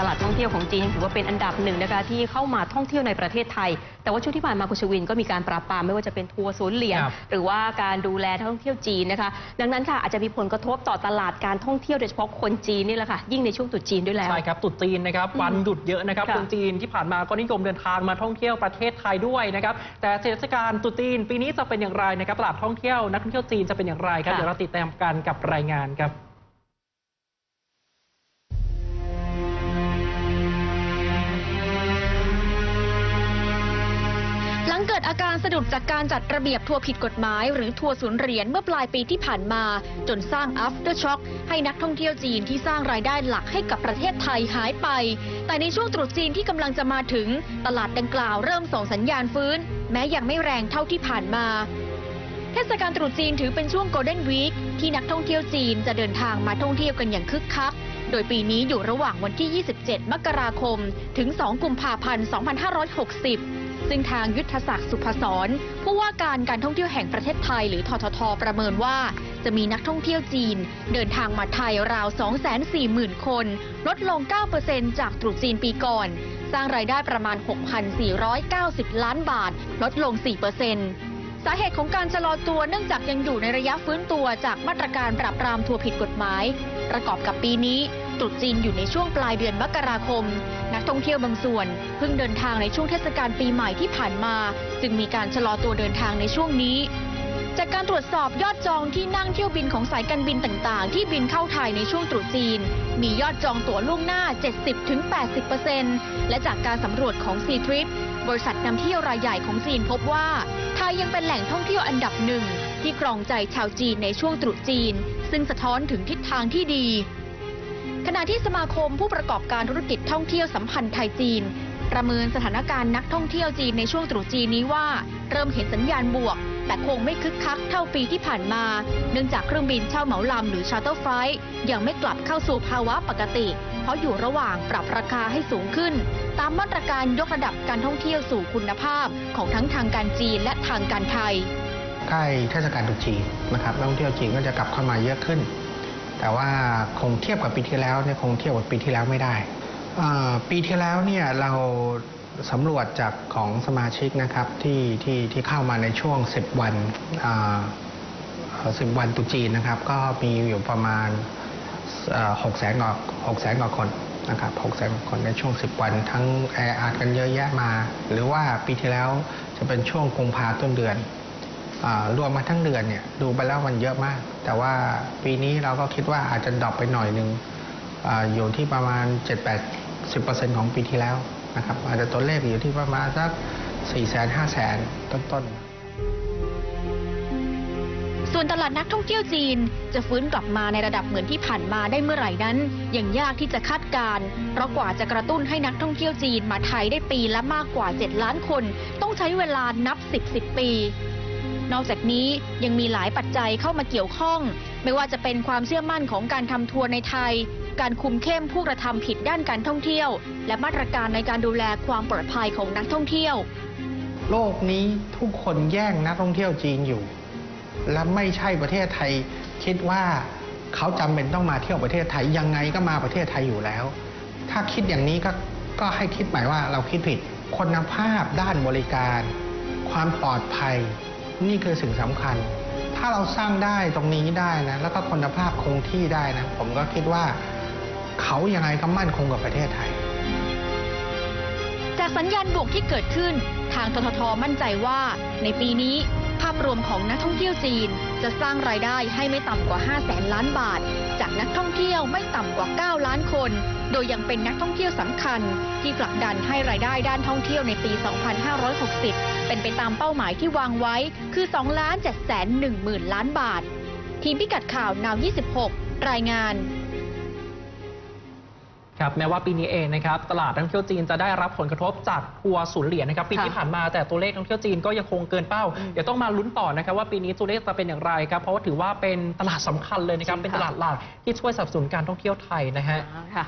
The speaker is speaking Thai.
ตลาดท่องเที่ยวของจีนยังถือว่าเป็นอันดับหนึ่งนะคะที่เข้ามาท่องเที่ยวในประเทศไทย แต่ว่าช่วงที่ผ่านมาคุณชวินก็มีการปราบปรามไม่ว่าจะเป็นทัวร์ศูนย์เหรียญครับหรือว่าการดูแลท่องเที่ยวจีนนะคะ ดังนั้นค่ะอาจจะมีผลกระทบต่อตลาดการท่องเที่ยวโดยเฉพาะคนจีนนี่แหละค่ะยิ่งในช่วงตรุษจีนด้วยแล้วใช่ครับตรุษจีนนะครับอืมวันหยุดเยอะนะครับค่ะคนจีนที่ผ่านมาก็นิยมเดินทางมาท่องเที่ยวประเทศไทยด้วยนะครับแต่เทศกาลตรุษจีนปีนี้จะเป็นอย่างไรนะครับตลาดท่องเที่ยวนักท่องเที่ยวจีนจะเป็นอย่างไรครับค่ะเดี๋ยวเราติดตามกันกับรายงานครับ เกิดอาการสะดุดจากการจัดระเบียบทัวร์ผิดกฎหมาย หรือทัวร์ศูนย์เหรียญเมื่อปลายปีที่ผ่านมา จนสร้าง after shock ให้นักท่องเที่ยวจีนที่สร้างรายได้หลักให้กับประเทศไทยหายไป แต่ในช่วงตรุษจีนที่กำลังจะมาถึง ตลาดดังกล่าวเริ่มส่งสัญญาณฟื้น แม้ยังไม่แรงเท่าที่ผ่านมาเทศกาลตรุษจีนถือเป็นช่วง Golden Week ที่นักท่องเที่ยวจีนจะเดินทางมาท่องเที่ยวกันอย่างคึกคัก โดยปีนี้อยู่ระหว่างวันที่ 27 มกราคม ถึง 2 กุมภาพันธ์ 2560 ซึ่งทางยุทธศักดิ์สุพศรผู้ว่าการการท่องเที่ยวแห่งประเทศไทยหรือททท ประเมินว่า จะมีนักท่องเที่ยวจีน เดินทางมาไทยราว 240,000 คน ลดลง 9%จากตรุษจีนปีก่อน สร้างรายได้ประมาณ 6,490 ล้านบาท ลดลง 4%สาเหตุของการชะลอตัวเนื่องจากยังอยู่ในระยะฟื้นตัวจากมาตรการปราบปรามทัวร์ผิดกฎหมาย ประกอบกับปีนี้ ตรุษจีนอยู่ในช่วงปลายเดือนมกราคม นักท่องเที่ยวบางส่วน เพิ่งเดินทางในช่วงเทศกาลปีใหม่ที่ผ่านมา จึงมีการชะลอตัวเดินทางในช่วงนี้ จากการตรวจสอบยอดจองที่นั่งเที่ยวบินของสายการบินต่างๆ ที่บินเข้าไทยในช่วงตรุษจีน มียอดจองตั๋วล่วงหน้า 70-80%และจากการสำรวจของ c t r i p บริษัทนำเที่ยวรายใหญ่ของจีนพบว่า ไทยยังเป็นแหล่งท่องเที่ยวอันดับหนึ่งที่ครองใจชาวจีนในช่วงตรุษจีน ซึ่งสะท้อนถึงทิศทางที่ดี ขณะที่สมาคมผู้ประกอบการธุรกิจท่องเที่ยวสัมพันธ์ไทยจีน ประเมินสถานการณ์นักท่องเที่ยวจีนในช่วงตรุษจีนนี้ว่า เริ่มเห็นสัญญาณบวก แต่คงไม่คึกคักเท่าปีที่ผ่านมา เนื่องจากเครื่องบินเช่าเหมาลำหรือชาร์เตอร์ไฟล์ยังไม่กลับเข้าสู่ภาวะปกติ เพราะอยู่ระหว่างปรับราคาให้สูงขึ้น ตามมาตรการยกระดับการท่องเที่ยวสู่คุณภาพของทั้งทางการจีนและทางการไทยใกล้เทศกาลตรุษจีนนะครับนักท่องเที่ยวจีนก็จะกลับเข้ามาเยอะขึ้น แต่ว่าคงเทียบกับปีที่แล้วเนี่ยคงเทียบกับปีที่แล้วไม่ได้ ปีที่แล้วเนี่ยเราสำรวจจากของสมาชิกนะครับที่ที่ที่เข้ามาในช่วง 10 วันสิบวันตุจีนนะครับ ก็มีอยู่ประมาณหกแสนกว่าหกแสนกว่าคนนะครับหกแสนกว่าคนในช่วง 10 วัน ทั้งแออัดกันเยอะแยะมา หรือว่าปีที่แล้วจะเป็นช่วงกุมภาต้นเดือน รวมมาทั้งเดือนเนี่ยดูไปแล้วมันเยอะมาก แต่ว่าปีนี้เราก็คิดว่าอาจจะดรอปไปหน่อยหนึ่งออยู่ที่ประมาณ 7-80%ของปีที่แล้วนะครับอาจจะตัวเลขอยู่ที่ประมาณสัก4 0 0 0 0 0 5 0 0 0 0 ต้นๆ ส่วนตลาดนักท่องเที่ยวจีน จะฟื้นกลับมาในระดับเหมือนที่ผ่านมาได้เมื่อไหร่นั้น ยังยากที่จะคาดการณ์เพราะกว่าจะกระตุ้นให้นักท่องเที่ยวจีนมาไทยได้ปีละมากกว่า 7 ล้านคน ต้องใช้เวลานับ 10 10 ปี นอกจากนี้ยังมีหลายปัจจัยเข้ามาเกี่ยวข้อง ไม่ว่าจะเป็นความเชื่อมั่นของการทำทัวร์ในไทย การคุมเข้มผู้กระทำผิดด้านการท่องเที่ยว และมาตรการในการดูแลความปลอดภัยของนักท่องเที่ยว โลกนี้ทุกคนแย่งนักท่องเที่ยวจีนอยู่ และไม่ใช่ประเทศไทย คิดว่าเขาจำเป็นต้องมาเที่ยวประเทศไทยยังไงก็มาประเทศไทยอยู่แล้ว ถ้าคิดอย่างนี้ก็ก็ให้คิดหมายว่าเราคิดผิดคุณภาพด้านบริการ ความปลอดภัย นี่คือสิ่งสำคัญ ถ้าเราสร้างได้ตรงนี้ได้นะ แล้วก็คุณภาพคงที่ได้นะ ผมก็คิดว่าเขายังไงก็มั่นคงกับประเทศไทย จากสัญญาณบวกที่เกิดขึ้น ทางทททมั่นใจว่า ในปีนี้ภาพรวมของนักท่องเที่ยวจีน จะสร้างรายได้ให้ไม่ต่ำกว่า5แสนล้านบาท จากนักท่องเที่ยวไม่ต่ำกว่า 9 ล้านคน โดยยังเป็นนักท่องเที่ยวสำคัญ ที่ผลักดันให้รายได้ด้านท่องเที่ยวในปี 2560 เป็นไปตามเป้าหมายที่วางไว้ คือ2ล้าน7แสน1หมื่นล้านบาท ทีมพิกัดข่าวนาว 26 รายงานครับแม้ว่าปีนี้เองนะครับตลาดนักท่องเที่ยวจีนจะได้รับผลกระทบจากทัวร์ศูนย์เหรียญนะครับปีค่ะที่ผ่านมาแต่ตัวเลขนักท่องเที่ยวจีนก็ยังคงเกินเป้าอืมเดี๋ยวต้องมาลุ้นต่อนะครับว่าปีนี้ตัวเลขจะเป็นอย่างไรครับเพราะว่าถือว่าเป็นตลาดสำคัญเลยนะครับจริงเป็นค่ะตลาดหลักที่ช่วยสนับสนุนการท่องเที่ยวไทยนะฮะค่ะ